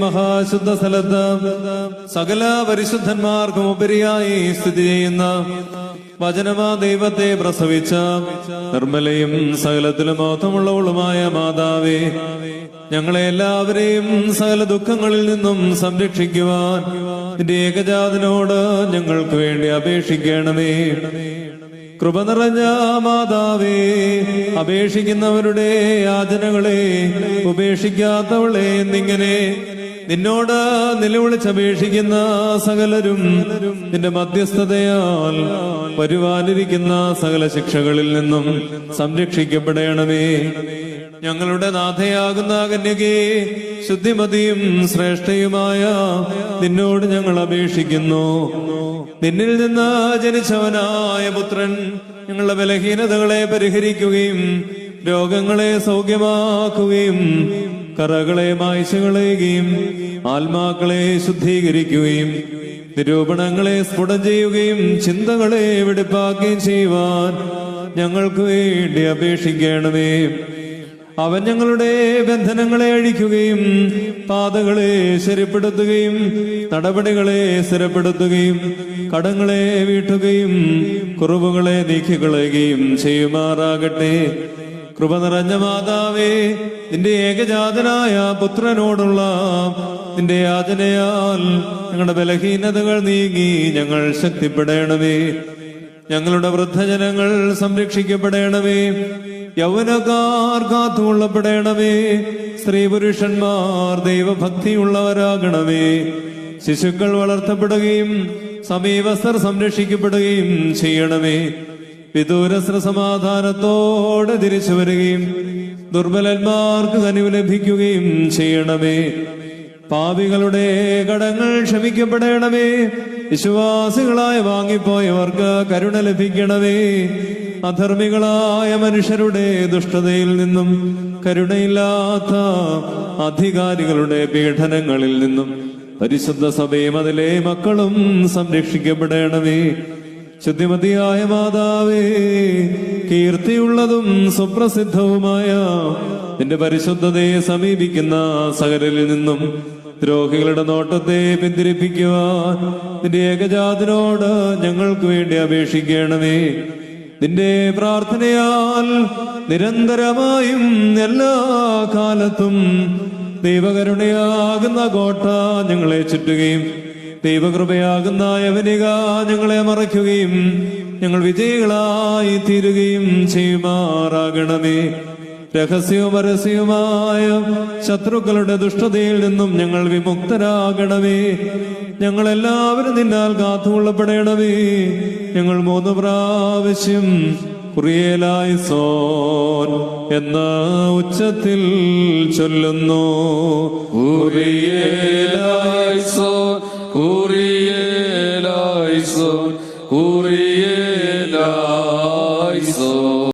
മഹാശുദ്ധ സ്ഥലത്ത് സകല പരിശുദ്ധന്മാർക്കും ഉപരിയായി സ്ഥിതി ചെയ്യുന്ന വചനമാ ദൈവത്തെ പ്രസവിച്ച നിർമ്മലയും സകലത്തിലും ബോധമുള്ളവളുമായ മാതാവേ ഞങ്ങളെ എല്ലാവരെയും സകല ദുഃഖങ്ങളിൽ നിന്നും സംരക്ഷിക്കുവാൻ നിന്റെ ഏകജാതനോട് ഞങ്ങൾക്ക് വേണ്ടി അപേക്ഷിക്കണമേ. കൃപ നിറഞ്ഞ മാതാവേ അപേക്ഷിക്കുന്നവരുടെ യാചനകളെ ഉപേക്ഷിക്കാത്തവളെ എന്നിങ്ങനെ നിന്നോട് നിലവിളിച്ചപേക്ഷിക്കുന്ന സകലരും നിന്റെ മധ്യസ്ഥതയാൽ വരുവാനിരിക്കുന്ന സകല ശിക്ഷകളിൽ നിന്നും സംരക്ഷിക്കപ്പെടണമേ. ഞങ്ങളുടെ നാഥയാകുന്ന കന്യകേ ശുദ്ധിമതിയും ശ്രേഷ്ഠയുമായ നിന്നോട് ഞങ്ങൾ അപേക്ഷിക്കുന്നു. നിന്നിൽ നിന്ന് ജനിച്ചവനായ പുത്രൻ ഞങ്ങളുടെ ബലഹീനതകളെ പരിഹരിക്കുകയും രോഗങ്ങളെ സൗഖ്യമാക്കുകയും കറകളെ മായ്ച്ചു കളയുകയും ആത്മാക്കളെ ശുദ്ധീകരിക്കുകയും നിരൂപണങ്ങളെ സ്ഫുടം ചെയ്യുകയും ചിന്തകളെ വെടിപ്പാക്കുകയും ചെയ്യുവാൻ ഞങ്ങൾക്ക് വേണ്ടി അപേക്ഷിക്കണമേ. അവൻ ഞങ്ങളുടെ ബന്ധനങ്ങളെ അഴിക്കുകയും പാതകളെ ശരിപ്പെടുത്തുകയും നടപടികളെ സ്ഥിരപ്പെടുത്തുകയും കടങ്ങളെ വീട്ടുകയും കുറവുകളെ നീക്കിക്കളയുകയും ചെയ്യുമാറാകട്ടെ. കൃപ നിറഞ്ഞ മാതാവേ നിന്റെ ഏകജാതനായ പുത്രനോടുള്ള നിന്റെ യാചനയാൽ ഞങ്ങളുടെ ബലഹീനതകൾ നീങ്ങി ഞങ്ങൾ ശക്തിപ്പെടേണമേ. ഞങ്ങളുടെ വൃദ്ധജനങ്ങൾ സംരക്ഷിക്കപ്പെടേണമേ. യൗവനക്കാർ കാത്തുകൊള്ളപ്പെടേണമേ. സ്ത്രീ പുരുഷന്മാർ ദൈവഭക്തിയുള്ളവരാകണമേ. ശിശുക്കൾ വളർത്തപ്പെടുകയും സമീപസ്ഥർ സംരക്ഷിക്കപ്പെടുകയും ചെയ്യണമേ. വിദൂരസ്ര സമാധാനത്തോടെ തിരിച്ചു വരികയും ദുർബലന്മാർക്ക് കനിവ് ലഭിക്കുകയും ചെയ്യണമേ. പാപികളുടെ കടങ്ങൾ ക്ഷമിക്കപ്പെടണമേ. വിശ്വാസികളായി വാങ്ങിപ്പോയവർക്ക് കരുണ ലഭിക്കണമേ. അധർമ്മികളായ മനുഷ്യരുടെ ദുഷ്ടതയിൽ നിന്നും കരുണയില്ലാത്ത അധികാരികളുടെ പീഡനങ്ങളിൽ നിന്നും പരിശുദ്ധ സഭയും അതിലെ മക്കളും സംരക്ഷിക്കപ്പെടണമേ. ശുദ്ധിമതിയായ മാതാവേ കീർത്തിയുള്ളതും സുപ്രസിദ്ധവുമായ നിന്റെ പരിശുദ്ധതയെ സമീപിക്കുന്ന സകലിൽ നിന്നും ദ്രോഹികളുടെ നോട്ടത്തെ പിന്തിരിപ്പിക്കുവാൻ നിന്റെ ഏകജാതിനോട് ഞങ്ങൾക്ക് വേണ്ടി അപേക്ഷിക്കണമേ. നിന്റെ പ്രാർത്ഥനയാൽ നിരന്തരമായും എല്ലാ കാലത്തും ദൈവകരുണയാകുന്ന കോട്ട ഞങ്ങളെ ചുറ്റുകയും ദൈവകൃപയാകുന്ന യവനിക ഞങ്ങളെ മറയ്ക്കുകയും ഞങ്ങൾ വിജയികളായി തീരുകയും ചെയ്യുമാറാകണമേ. രഹസ്യവും പരസ്യവുമായ ശത്രുക്കളുടെ ദുഷ്ടതയിൽ നിന്നും ഞങ്ങൾ വിമുക്തരാകണമേ. ഞങ്ങളെല്ലാവരും നിന്നാൽ കാത്തുകൊള്ളപ്പെടണമേ. ഞങ്ങൾ മൂന്ന് പ്രാവശ്യം കുറിയേലായി സോൻ എന്ന ഉച്ചത്തിൽ ചൊല്ലുന്നു. Kuriye Laison, Kuriye